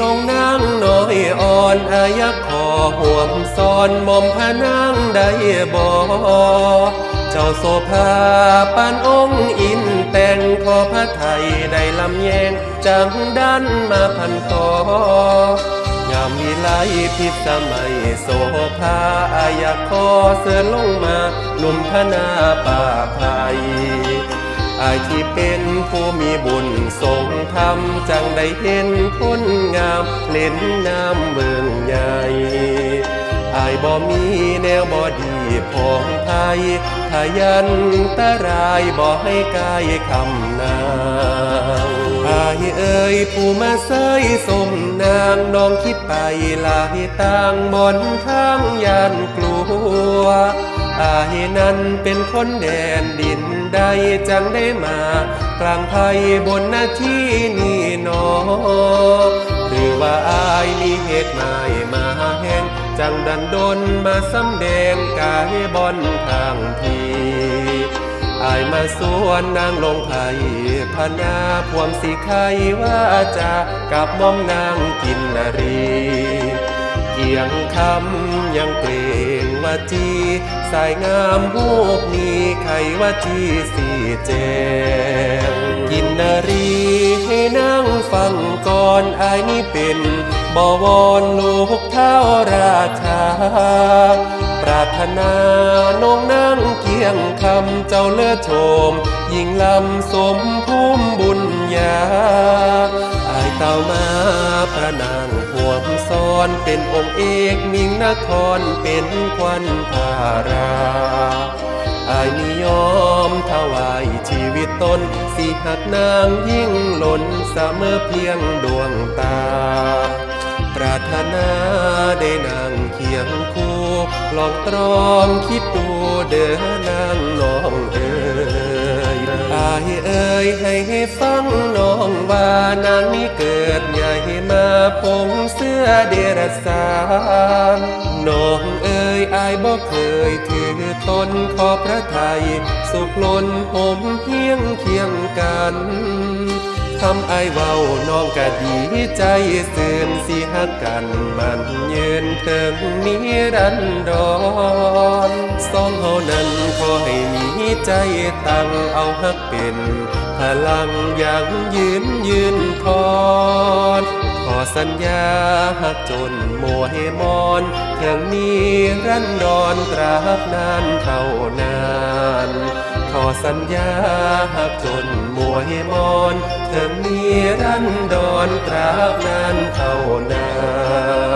น้องนางน้อยอ่อนอายะขอห่วมซ้อนมอมพะนางได้บ่เจ้าโสภาปานองค์อินแต่งขอพระไทยได้ลำแยงจังดันมาพันต่องามวิไลพิษสมัยโสภาอายะขอเสือลงมาหนุ่มพนาป่าภัย อายที่เป็นผู้มีบุญทรงธรรมจังได้เห็นคนงามเล่นน้ำเบืองใหญ่อายบ่มีแนวบ่ดีพองไทยพยันตรายบ่ให้กายคำนางอายเอ่ยผู้มาเสยสมนางน้องคิดไปลายต่างบนทางยานกลัว อายนั้นเป็นคนแดนดินใดจังได้มา กลางภัยบนหน้าที่นี่นอหรือว่าอายมีเหตุหมายมาแห่งจังดันดนมาสำแดงกายบอนทางทีอายมาสวนนางลงไผ่พนาพวมสีไขว่าจะกับมอมนางกินนารี เกียงคำยังเกรง ว่าจีสายงามหูกมีไขว่าจีสีแจงกินนารีให้นั่งฟังก่อนอายนี่เป็นบวรลูกเท้าราชา ปรารถนาน้องนั่งเกียงคำเจ้าเลือโฉมยิ่งลำสมภูมิบุญญา เต่ามาพระนางห่วมซ้อนเป็นองค์เอกมิ่งนครเป็นควันธาราอายนิยอมถวายชีวิตตนสิหักนางยิ่งหล่นเสมอเพียงดวงตาารถนาได้นางเคียงคู่ลองตรอมคิดดูเด้อนางน้องเอ๋ยอายเอ๋ยให้ฟังน้องว่านางนี้เกิดใหญ่มาพงเสื้อเดรสานน้องเอ๋ยอายบ่เคยถือตนขอพระไทย สุขล้นผมเพียงเคียงกัน ทำไอเว้าน้องก็ดีใจเสื่นสิหักกันมันยืนเถิงนิรันดรสองเฮานั้นขอให้มีใจตั้งเอาหักเป็นพลังยังยืนยืนทอนขอสัญญาหักจนโมเหมอนเถิงนี้รันดอนตราบนานเท่านาน อสัญญาหักจนมัวเหมอนเธอมีรันดอนตราบนานเท่านาน